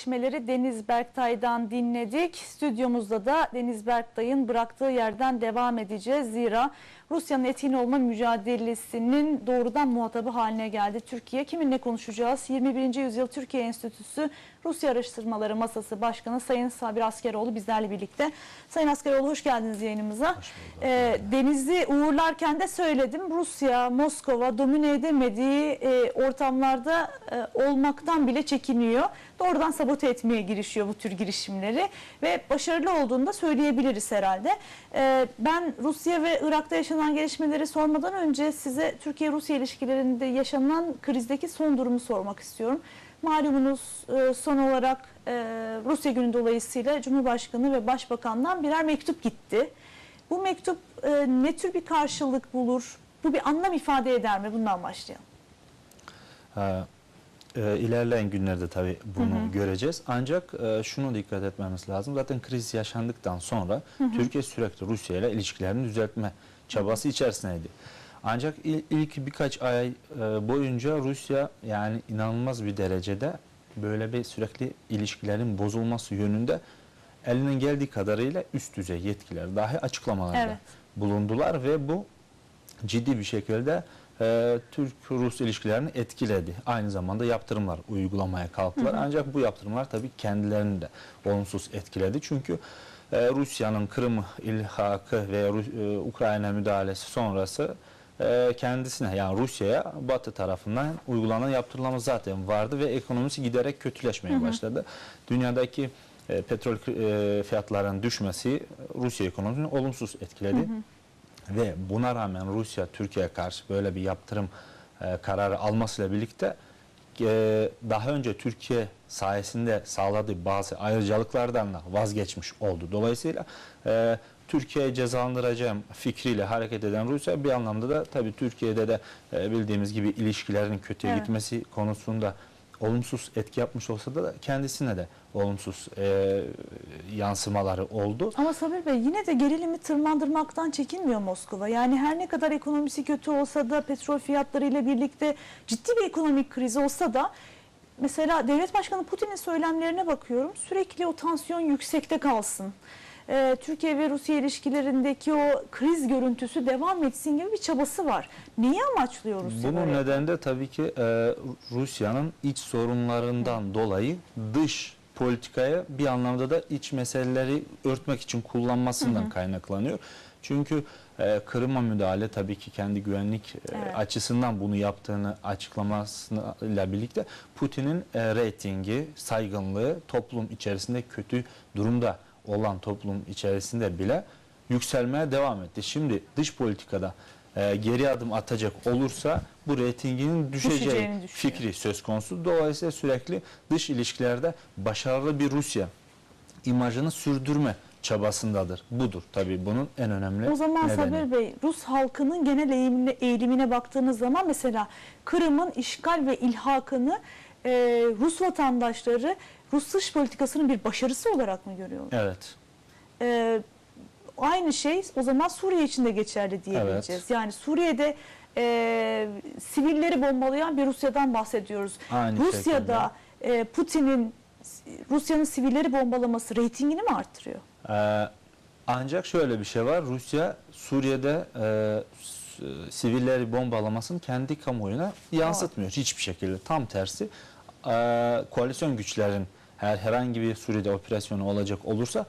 Gelişmeleri Deniz Berktay'dan dinledik. Stüdyomuzda da Deniz Berktay'ın bıraktığı yerden devam edeceğiz. Zira Rusya'nın etkin olma mücadelesinin doğrudan muhatabı haline geldi Türkiye. Kiminle konuşacağız? 21. Yüzyıl Türkiye Enstitüsü Rusya Araştırmaları Masası Başkanı Sayın Sabir Askeroğlu bizlerle birlikte. Sayın Askeroğlu hoş geldiniz yayınımıza. Ee, Deniz'i uğurlarken de söyledim. Rusya, Moskova domine edemediği e, ortamlarda e, olmaktan bile çekiniyor. Doğrudan sabote etmeye girişiyor bu tür girişimleri ve başarılı olduğunu da söyleyebiliriz herhalde. Ee, ben Rusya ve Irak'ta yaşanan gelişmeleri sormadan önce size Türkiye-Rusya ilişkilerinde yaşanan krizdeki son durumu sormak istiyorum. Malumunuz e, son olarak e, Rusya günü dolayısıyla Cumhurbaşkanı ve Başbakan'dan birer mektup gitti. Bu mektup e, ne tür bir karşılık bulur? Bu bir anlam ifade eder mi? Bundan başlayalım. Ha, e, ilerleyen günlerde tabii bunu göreceğiz. Ancak e, şunu dikkat etmemiz lazım. Zaten kriz yaşandıktan sonra Türkiye sürekli Rusya ile ilişkilerini düzeltme çabası içerisindeydi. Ancak il- ilk birkaç ay e, boyunca Rusya yani inanılmaz bir derecede böyle bir sürekli ilişkilerin bozulması yönünde elinden geldiği kadarıyla üst düzey yetkiler dahi açıklamalarda Evet. bulundular ve bu ciddi bir şekilde e, Türk-Rus ilişkilerini etkiledi. Aynı zamanda yaptırımlar uygulamaya kalktılar. Ancak bu yaptırımlar tabii kendilerini de olumsuz etkiledi. Çünkü e, Rusya'nın Kırım ilhakı ve e, Ukrayna müdahalesi sonrası e, kendisine yani Rusya'ya Batı tarafından uygulanan yaptırımlar zaten vardı ve ekonomisi giderek kötüleşmeye başladı. Dünyadaki e, petrol e, fiyatlarının düşmesi Rusya ekonomisini olumsuz etkiledi. Ve buna rağmen Rusya Türkiye'ye karşı böyle bir yaptırım e, kararı almasıyla birlikte e, daha önce Türkiye sayesinde sağladığı bazı ayrıcalıklardan da vazgeçmiş oldu. Dolayısıyla e, Türkiye'yi cezalandıracağım fikriyle hareket eden Rusya bir anlamda da tabii Türkiye'de de e, bildiğimiz gibi ilişkilerin kötüye Evet. gitmesi konusunda olumsuz etki yapmış olsa da kendisine de olumsuz e, yansımaları oldu. Ama Sabir Bey yine de gerilimi tırmandırmaktan çekinmiyor Moskova. Yani her ne kadar ekonomisi kötü olsa da petrol fiyatları ile birlikte ciddi bir ekonomik kriz olsa da mesela devlet başkanı Putin'in söylemlerine bakıyorum. Sürekli o tansiyon yüksekte kalsın. Ee, Türkiye ve Rusya ilişkilerindeki o kriz görüntüsü devam etsin gibi bir çabası var. Neyi amaçlıyor Rusya? Bunun böyle? nedeni de tabii ki e, Rusya'nın iç sorunlarından dolayı dış politikaya bir anlamda da iç meseleleri örtmek için kullanmasından kaynaklanıyor. Çünkü e, Kırım'a müdahale tabii ki kendi güvenlik e, Evet. açısından bunu yaptığını açıklamasıyla birlikte Putin'in e, reytingi, saygınlığı toplum içerisinde kötü durumda olan toplum içerisinde bile yükselmeye devam etti. Şimdi dış politikada e, geri adım atacak olursa bu reytinginin düşeceği fikri söz konusu. Dolayısıyla sürekli dış ilişkilerde başarılı bir Rusya imajını sürdürme çabasındadır. Budur tabii bunun en önemli O zaman nedeni. Sabir Bey, Rus halkının genel eğilimine, eğilimine baktığınız zaman mesela Kırım'ın işgal ve ilhakını e, Rus vatandaşları Rus dış politikasının bir başarısı olarak mı görüyorlar? Evet. E, aynı şey o zaman Suriye için de geçerli diyebileceğiz. Yani Suriye'de e, sivilleri bombalayan bir Rusya'dan bahsediyoruz. Aynı Rusya'da e, Putin'in Rusya'nın sivilleri bombalaması reytingini mi arttırıyor? Ee, ancak şöyle bir şey var. Rusya Suriye'de e, s- sivilleri bombalamasını kendi kamuoyuna yansıtmıyor hiçbir şekilde. Tam tersi e, koalisyon güçlerin her herhangi bir Suriye'de operasyonu olacak olursa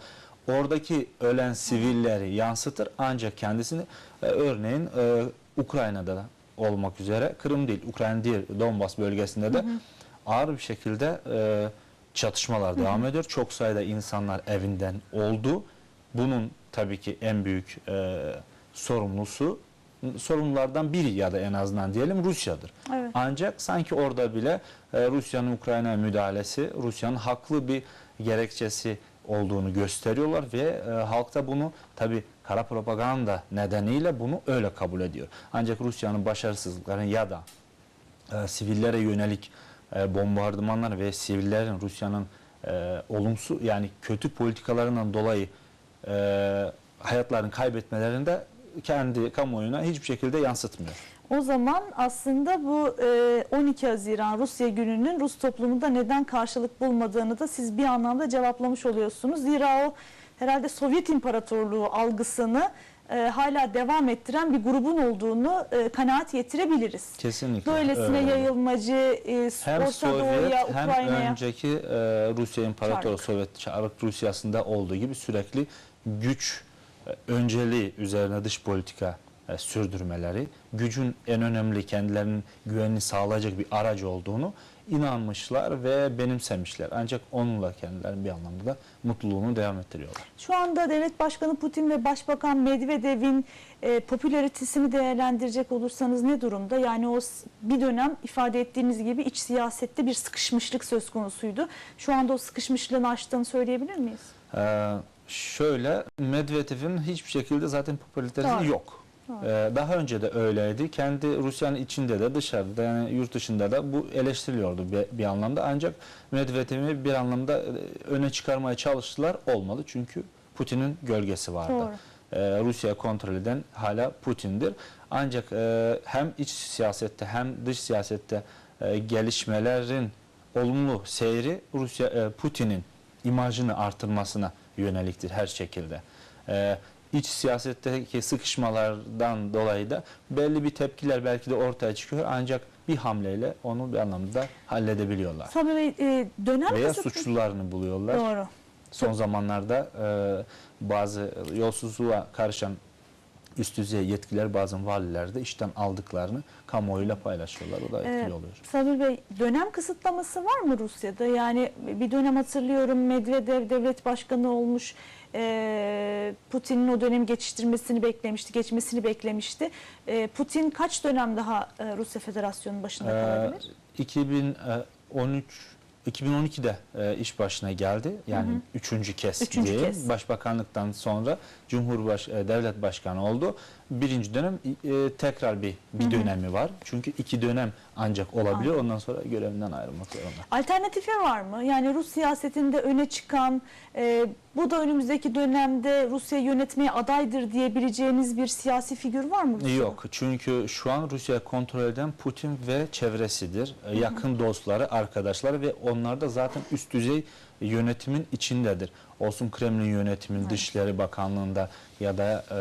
oradaki ölen sivilleri yansıtır ancak kendisini e, örneğin e, Ukrayna'da da olmak üzere Kırım değil Ukrayna değil Donbas bölgesinde de ağır bir şekilde e, çatışmalar devam ediyor. Çok sayıda insanlar evinden oldu. Bunun tabii ki en büyük e, sorumlusu sorumlulardan biri ya da en azından diyelim Rusya'dır. Evet. Ancak sanki orada bile e, Rusya'nın Ukrayna müdahalesi Rusya'nın haklı bir gerekçesi olduğunu gösteriyorlar ve e, halk da bunu tabi kara propaganda nedeniyle bunu öyle kabul ediyor. Ancak Rusya'nın başarısızlıkları ya da e, sivillere yönelik e, bombardımanlar ve sivillerin Rusya'nın e, olumsuz yani kötü politikalarından dolayı e, hayatlarını kaybetmelerinde kendi kamuoyuna hiçbir şekilde yansıtmıyor. O zaman aslında bu e, 12 Haziran Rusya gününün Rus toplumunda neden karşılık bulmadığını da siz bir anlamda cevaplamış oluyorsunuz. Zira o herhalde Sovyet İmparatorluğu algısını e, hala devam ettiren bir grubun olduğunu e, kanaat yetirebiliriz. Kesinlikle. Böylesine öyle. yayılmacı e, hem Orta Sovyet Doğu'ya, hem Ukrayna'ya önceki e, Rusya İmparatoru Çarlık. Sovyet Çarlık Rusyası'nda olduğu gibi sürekli güç e, önceliği üzerine dış politika e, sürdürmeleri, gücün en önemli kendilerinin güvenini sağlayacak bir aracı olduğunu inanmışlar ve benimsemişler. Ancak onunla kendilerinin bir anlamda da mutluluğunu devam ettiriyorlar. Şu anda devlet başkanı Putin ve başbakan Medvedev'in e, popülaritesini değerlendirecek olursanız ne durumda? Yani o bir dönem ifade ettiğiniz gibi iç siyasette bir sıkışmışlık söz konusuydu. Şu anda o sıkışmışlığını aştığını söyleyebilir miyiz? Ee, şöyle Medvedev'in hiçbir şekilde zaten popülaritesi Doğru. yok. Ee, daha önce de öyleydi. Kendi Rusya'nın içinde de dışarıda yani yurt dışında da bu eleştiriliyordu bir, bir anlamda. Ancak Medvedev'i bir anlamda e, öne çıkarmaya çalıştılar. Olmadı çünkü Putin'in gölgesi vardı. Doğru. Ee, Rusya kontrol eden hala Putin'dir. Ancak e, hem iç siyasette hem dış siyasette e, gelişmelerin olumlu seyri Rusya e, Putin'in imajını artırmasına yöneliktir her şekilde. E, iç siyasetteki sıkışmalardan dolayı da belli bir tepkiler belki de ortaya çıkıyor ancak bir hamleyle onu bir anlamda halledebiliyorlar. Sabri Bey e, dönem Veya suçlularını buluyorlar. Doğru. Son zamanlarda e, bazı yolsuzluğa karışan üst düzey yetkiler bazen valiler de işten aldıklarını kamuoyuyla paylaşıyorlar. O da etkili Evet. oluyor. Sabri Bey dönem kısıtlaması var mı Rusya'da? Yani bir dönem hatırlıyorum Medvedev devlet başkanı olmuş. e, Putin'in o dönemi geçiştirmesini beklemişti, geçmesini beklemişti. E, Putin kaç dönem daha e, Rusya Federasyonu'nun başında Ee, kalabilir? 2013 2012'de e, iş başına geldi. Yani Hı hı. üçüncü kez Üçüncü diyeyim. kez. Başbakanlıktan sonra Cumhurbaş e, devlet başkanı oldu. Birinci dönem e, tekrar bir bir Hı hı. dönemi var. Çünkü iki dönem ancak. Anladım. Ondan sonra görevinden ayrılmak zorunda. Alternatifi var mı? Yani Rus siyasetinde öne çıkan, e, bu da önümüzdeki dönemde Rusya yönetmeye adaydır diyebileceğiniz bir siyasi figür var mı? Rusya'da? Yok çünkü şu an Rusya kontrol eden Putin ve çevresidir. E, Yakın dostları, arkadaşları ve onlar da zaten üst düzey yönetimin içindedir. Olsun Kremlin yönetiminin Evet. Dışişleri Bakanlığı'nda ya da e,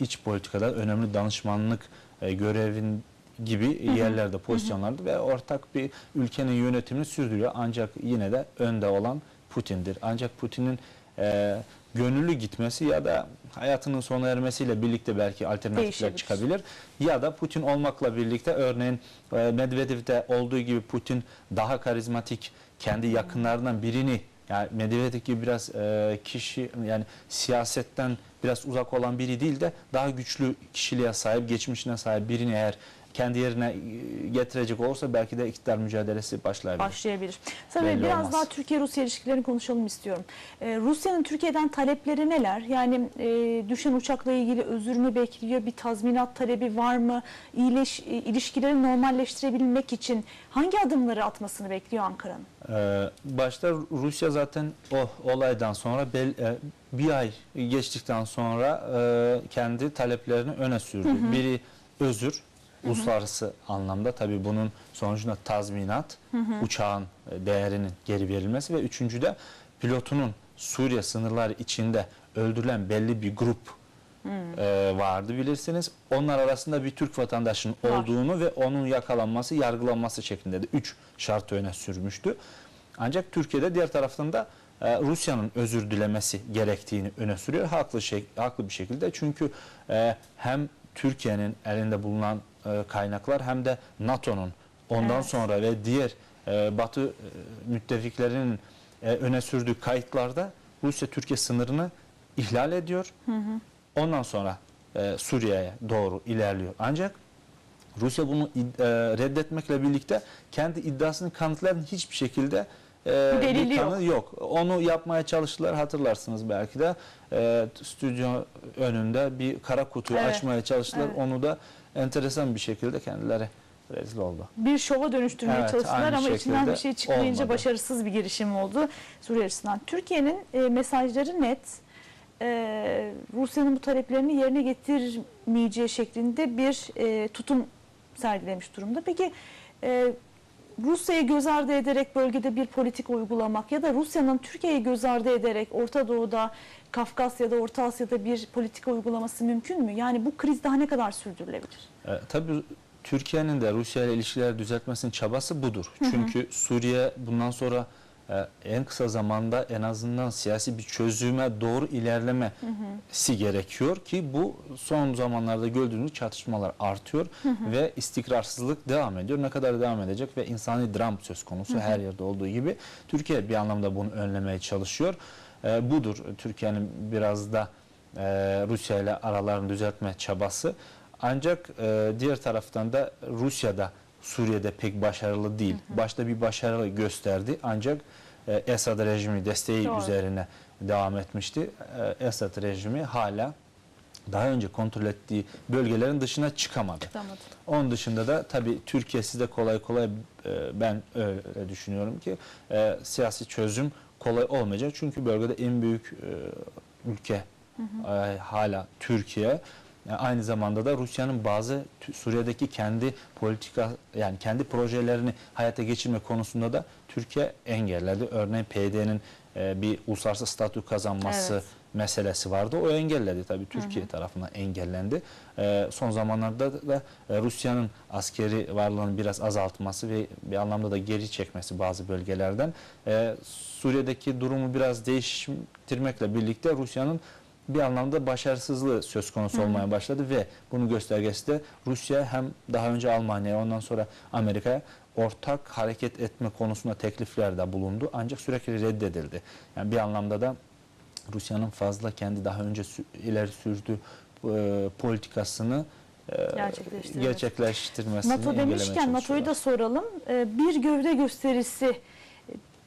iç politikada önemli danışmanlık e, görevin gibi yerlerde, pozisyonlarda ve ortak bir ülkenin yönetimini sürdürüyor. Ancak yine de önde olan Putin'dir. Ancak Putin'in e, gönüllü gitmesi ya da hayatının sona ermesiyle birlikte belki alternatifler Değişebilir. çıkabilir. Ya da Putin olmakla birlikte örneğin e, Medvedev'de olduğu gibi Putin daha karizmatik kendi yakınlarından birini yani Medvedev gibi biraz e, kişi yani siyasetten biraz uzak olan biri değil de daha güçlü kişiliğe sahip, geçmişine sahip birini eğer kendi yerine e, getirecek olursa belki de iktidar mücadelesi başlayabilir. başlayabilir. Tabii Belli biraz olmaz. daha Türkiye-Rusya ilişkilerini konuşalım istiyorum. Ee, Rusya'nın Türkiye'den talepleri neler? Yani e, düşen uçakla ilgili özür mü bekliyor? Bir tazminat talebi var mı? İyileş, e, ilişkileri normalleştirebilmek için hangi adımları atmasını bekliyor Ankara'nın? Ee, başta Rusya zaten o olaydan sonra bel, e, bir ay geçtikten sonra e, kendi taleplerini öne sürdü. Biri özür, uluslararası anlamda tabii bunun sonucunda tazminat, uçağın e, değerinin geri verilmesi ve üçüncü de pilotunun Suriye sınırları içinde öldürülen belli bir grup e, vardı bilirsiniz. Onlar arasında bir Türk vatandaşının Var. olduğunu ve onun yakalanması, yargılanması şeklinde de üç şartı öne sürmüştü. Ancak Türkiye'de diğer taraftan da e, Rusya'nın özür dilemesi gerektiğini öne sürüyor. Haklı şey, haklı bir şekilde. Çünkü e, hem Türkiye'nin elinde bulunan e, kaynaklar hem de NATO'nun ondan Evet. sonra ve diğer e, Batı e, müttefiklerinin e, öne sürdüğü kayıtlarda Rusya Türkiye sınırını ihlal ediyor. Ondan sonra e, Suriye'ye doğru ilerliyor. Ancak Rusya bunu e, reddetmekle birlikte kendi iddiasını kanıtlayan hiçbir şekilde e, Bir delili bir kanı yok. Onu yapmaya çalıştılar hatırlarsınız belki de E, stüdyo önünde bir kara kutuyu Evet. açmaya çalıştılar. Evet. Onu da enteresan bir şekilde kendileri rezil oldu. bir şova dönüştürmeye Evet, çalıştılar ama içinden bir şey çıkmayınca olmadı. başarısız bir girişim oldu Suriye açısından. Türkiye'nin e, mesajları net. E, Rusya'nın bu taleplerini yerine getirmeyeceği şeklinde bir e, tutum sergilemiş durumda. Peki e, Rusya'yı göz ardı ederek bölgede bir politik uygulamak ya da Rusya'nın Türkiye'yi göz ardı ederek Orta Doğu'da, Kafkasya'da, Orta Asya'da bir politika uygulaması mümkün mü? Yani bu kriz daha ne kadar sürdürülebilir? E, tabii Türkiye'nin de Rusya ile ilişkiler düzeltmesinin çabası budur. Çünkü Suriye bundan sonra en kısa zamanda en azından siyasi bir çözüme doğru ilerlemesi gerekiyor ki bu son zamanlarda gördüğümüz çatışmalar artıyor ve istikrarsızlık devam ediyor. Ne kadar devam edecek ve insani dram söz konusu her yerde olduğu gibi Türkiye bir anlamda bunu önlemeye çalışıyor. E, budur Türkiye'nin biraz da e, Rusya ile aralarını düzeltme çabası. Ancak e, diğer taraftan da Rusya'da Suriye'de pek başarılı değil. Başta bir başarı gösterdi ancak e, Esad rejimi desteği Doğru. üzerine devam etmişti. E, Esad rejimi hala daha önce kontrol ettiği bölgelerin dışına çıkamadı. Çıkamadı. Onun dışında da tabii Türkiye size kolay kolay e, ben öyle düşünüyorum ki e, siyasi çözüm kolay olmayacak. Çünkü bölgede en büyük e, ülke e, hala Türkiye. E, Aynı zamanda da Rusya'nın bazı Suriye'deki kendi politika yani kendi projelerini hayata geçirme konusunda da Türkiye engelledi. Örneğin PYD'nin e, bir uluslararası statü kazanması Evet. meselesi vardı. O engelledi tabii Türkiye tarafından engellendi. Ee, son zamanlarda da e, Rusya'nın askeri varlığını biraz azaltması ve bir anlamda da geri çekmesi bazı bölgelerden e, Suriye'deki durumu biraz değiştirmekle birlikte Rusya'nın bir anlamda başarısızlığı söz konusu olmaya başladı ve bunun göstergesi de Rusya hem daha önce Almanya'ya ondan sonra Amerika'ya ortak hareket etme konusunda tekliflerde bulundu ancak sürekli reddedildi. Yani bir anlamda da Rusya'nın fazla kendi daha önce ileri sürdüğü e, politikasını e, Gerçekleştirmesi. gerçekleştirmesini NATO demişken NATO'yu da soralım. Ee, Bir gövde gösterisi e,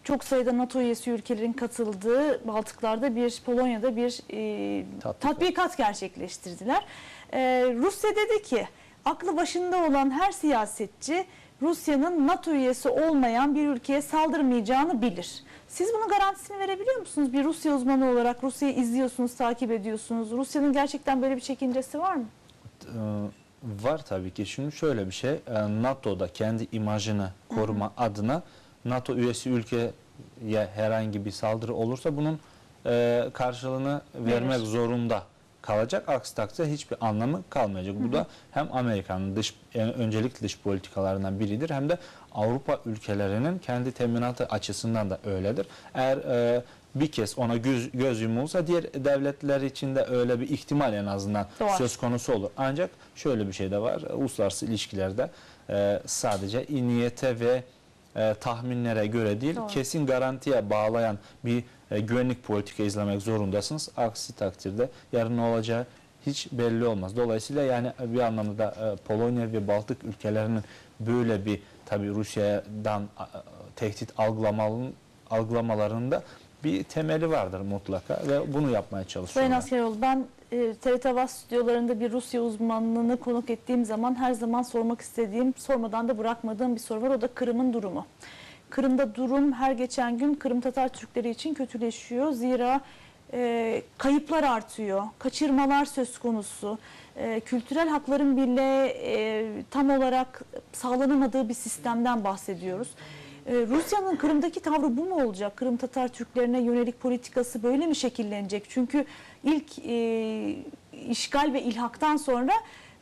çok sayıda NATO üyesi ülkelerin katıldığı Baltıklar'da bir Polonya'da bir e, Tatbikat. tatbikat gerçekleştirdiler. Ee, Rusya dedi ki aklı başında olan her siyasetçi Rusya'nın NATO üyesi olmayan bir ülkeye saldırmayacağını bilir. Siz bunun garantisini verebiliyor musunuz? Bir Rusya uzmanı olarak Rusya'yı izliyorsunuz, takip ediyorsunuz. Rusya'nın gerçekten böyle bir çekincesi var mı? Ee, var tabii ki. Şimdi şöyle bir şey. e, NATO'da kendi imajını koruma adına NATO üyesi ülkeye herhangi bir saldırı olursa bunun e, karşılığını vermek Verir. zorunda kalacak. Aksi takdirde hiçbir anlamı kalmayacak. Bu da hem Amerika'nın dış en öncelikli dış politikalarından biridir hem de Avrupa ülkelerinin kendi teminatı açısından da öyledir. Eğer e, bir kez ona göz, göz yumulsa diğer devletler için de öyle bir ihtimal en azından Doğar. söz konusu olur. Ancak şöyle bir şey de var. Uluslararası ilişkilerde e, sadece niyete ve e, tahminlere göre değil Doğru. kesin garantiye bağlayan bir e, güvenlik politika izlemek zorundasınız. Aksi takdirde yarın ne olacağı hiç belli olmaz. Dolayısıyla yani bir anlamda da e, Polonya ve Baltık ülkelerinin böyle bir tabi Rusya'dan a, tehdit algılamaların, algılamalarında bir temeli vardır mutlaka ve bunu yapmaya Sayın çalışıyorlar. Askeroğlu ben e, TRT Havas stüdyolarında bir Rusya uzmanını konuk ettiğim zaman her zaman sormak istediğim, sormadan da bırakmadığım bir soru var. O da Kırım'ın durumu. Kırım'da durum her geçen gün Kırım Tatar Türkleri için kötüleşiyor. Zira e, kayıplar artıyor, kaçırmalar söz konusu. E, kültürel hakların bile e, tam olarak sağlanamadığı bir sistemden bahsediyoruz. Ee, Rusya'nın Kırım'daki tavrı bu mu olacak? Kırım Tatar Türklerine yönelik politikası böyle mi şekillenecek? Çünkü ilk e, işgal ve ilhaktan sonra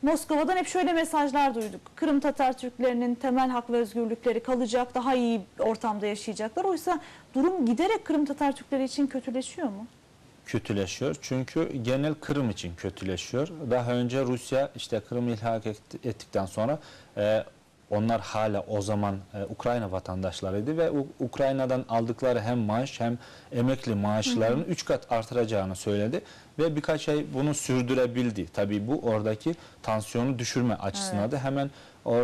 Moskova'dan hep şöyle mesajlar duyduk. Kırım Tatar Türklerinin temel hak ve özgürlükleri kalacak, daha iyi ortamda yaşayacaklar. Oysa durum giderek Kırım Tatar Türkleri için kötüleşiyor mu? kötüleşiyor. Çünkü genel Kırım için kötüleşiyor. Daha önce Rusya işte Kırım'ı ilhak et- ettikten sonra e, onlar hala o zaman e, Ukrayna vatandaşlarıydı ve U- Ukrayna'dan aldıkları hem maaş hem emekli maaşlarını 3 kat artıracağını söyledi ve birkaç ay bunu sürdürebildi. Tabii bu oradaki tansiyonu düşürme açısından da hemen o,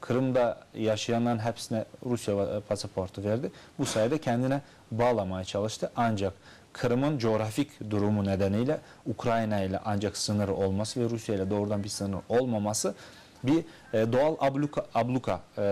Kırım'da yaşayanların hepsine Rusya va- pasaportu verdi. Bu sayede kendine bağlamaya çalıştı. Ancak Kırım'ın coğrafik durumu nedeniyle Ukrayna ile ancak sınırı olması ve Rusya ile doğrudan bir sınır olmaması bir e, doğal abluka, abluka e,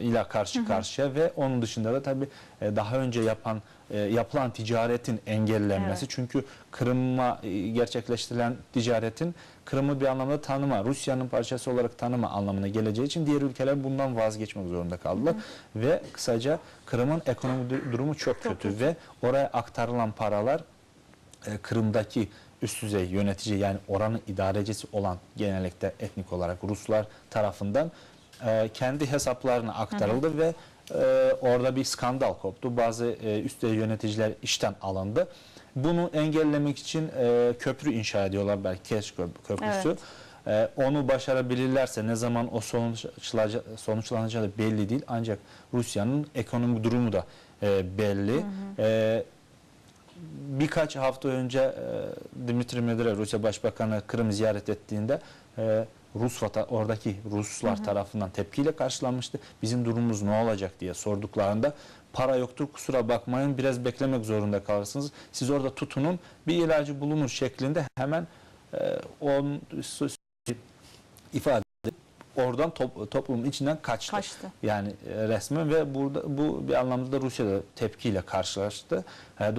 ile karşı karşıya ve onun dışında da tabii e, daha önce yapan e, yapılan ticaretin engellenmesi. Evet. Çünkü Kırım'a e, gerçekleştirilen ticaretin Kırım'ı bir anlamda tanıma, Rusya'nın parçası olarak tanıma anlamına geleceği için diğer ülkeler bundan vazgeçmek zorunda kaldılar. Ve kısaca Kırım'ın ekonomi dur- durumu çok, Çok kötü, kötü. ve oraya aktarılan paralar e, Kırım'daki üst düzey yönetici yani oranın idarecisi olan genellikle etnik olarak Ruslar tarafından e, kendi hesaplarına aktarıldı ve e, orada bir skandal koptu. Bazı e, üst düzey yöneticiler işten alındı. Bunu engellemek için e, köprü inşa ediyorlar belki Keş Köp- Köprüsü. E, onu başarabilirlerse ne zaman o sonuçlaca, sonuçlanacağı belli değil. Ancak Rusya'nın ekonomik durumu da e, belli. E, birkaç hafta önce e, Dimitri Medvedev Rusya Başbakanı Kırım ziyaret ettiğinde e, Rus vata, oradaki Ruslar tarafından tepkiyle karşılanmıştı. Bizim durumumuz ne olacak diye sorduklarında para yoktur kusura bakmayın biraz beklemek zorunda kalırsınız. Siz orada tutunun bir ilacı bulunur şeklinde hemen e, on ifade oradan top, toplumun içinden kaçtı. Kaçtı. Yani e, resmen ve burada bu bir anlamda da Rusya'da tepkiyle karşılaştı. E,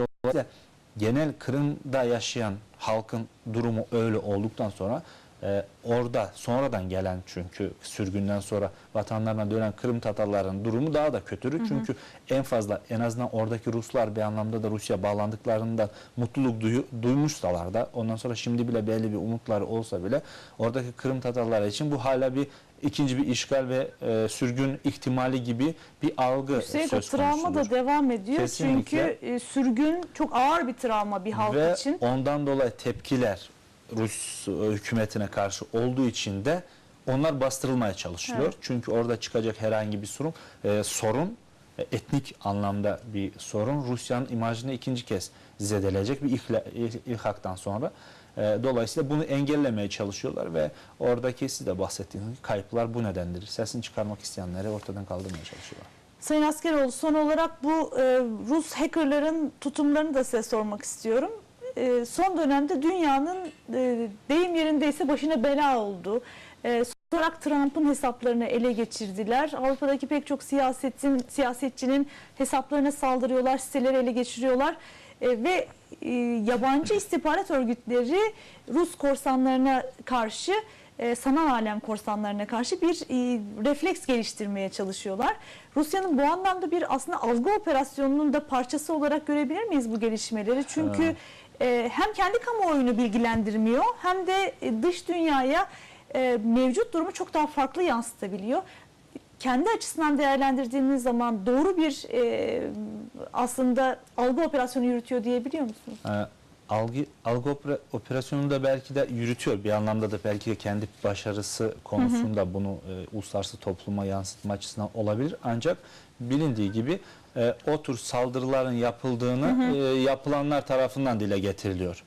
genel Kırım'da yaşayan halkın durumu öyle olduktan sonra e, orada sonradan gelen çünkü sürgünden sonra vatanlarına dönen Kırım Tatarların durumu daha da kötürü. Çünkü en fazla en azından oradaki Ruslar bir anlamda da Rusya bağlandıklarında mutluluk duyu, duymuşsalar da ondan sonra şimdi bile belli bir umutları olsa bile oradaki Kırım Tatarları için bu hala bir ikinci bir işgal ve e, sürgün ihtimali gibi bir algı Üstelik söz travma konusudur. da devam ediyor. Kesinlikle. Çünkü e, sürgün çok ağır bir travma bir halk Ve için. ondan dolayı tepkiler Rus hükümetine karşı olduğu için de onlar bastırılmaya çalışılıyor. Evet. Çünkü orada çıkacak herhangi bir sorun, e, sorun e, etnik anlamda bir sorun Rusya'nın imajını ikinci kez zedeleyecek bir ihla, il- ilhaktan sonra. E, dolayısıyla bunu engellemeye çalışıyorlar ve oradaki siz de bahsettiğiniz kayıplar bu nedendir. Sesini çıkarmak isteyenleri ortadan kaldırmaya çalışıyorlar. Sayın Askeroğlu son olarak bu e, Rus hackerların tutumlarını da size sormak istiyorum. E, son dönemde dünyanın e, deyim yerindeyse başına bela oldu. E, olarak Trump'ın hesaplarını ele geçirdiler. Avrupa'daki pek çok siyasetin siyasetçinin hesaplarına saldırıyorlar, siteleri ele geçiriyorlar. E, ve yabancı istihbarat örgütleri Rus korsanlarına karşı sanal alem korsanlarına karşı bir refleks geliştirmeye çalışıyorlar. Rusya'nın bu anlamda bir aslında algı operasyonunun da parçası olarak görebilir miyiz bu gelişmeleri? Çünkü e, hem kendi kamuoyunu bilgilendirmiyor hem de e, dış dünyaya e, mevcut durumu çok daha farklı yansıtabiliyor. Kendi açısından değerlendirdiğiniz zaman doğru bir e, aslında algı operasyonu yürütüyor diyebiliyor musunuz? e, algı algı opera- operasyonunu da belki de yürütüyor. Bir anlamda da belki de kendi başarısı konusunda bunu e, uluslararası topluma yansıtma açısından olabilir. Ancak bilindiği gibi e, o tür saldırıların yapıldığını e, yapılanlar tarafından dile getiriliyor.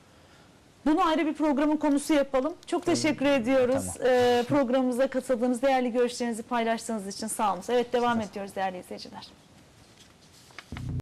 Bunu ayrı bir programın konusu yapalım. Çok teşekkür ediyoruz. Tamam. Ee, programımıza katıldığınız, değerli görüşlerinizi paylaştığınız için sağ olun. Evet devam ediyoruz değerli izleyiciler.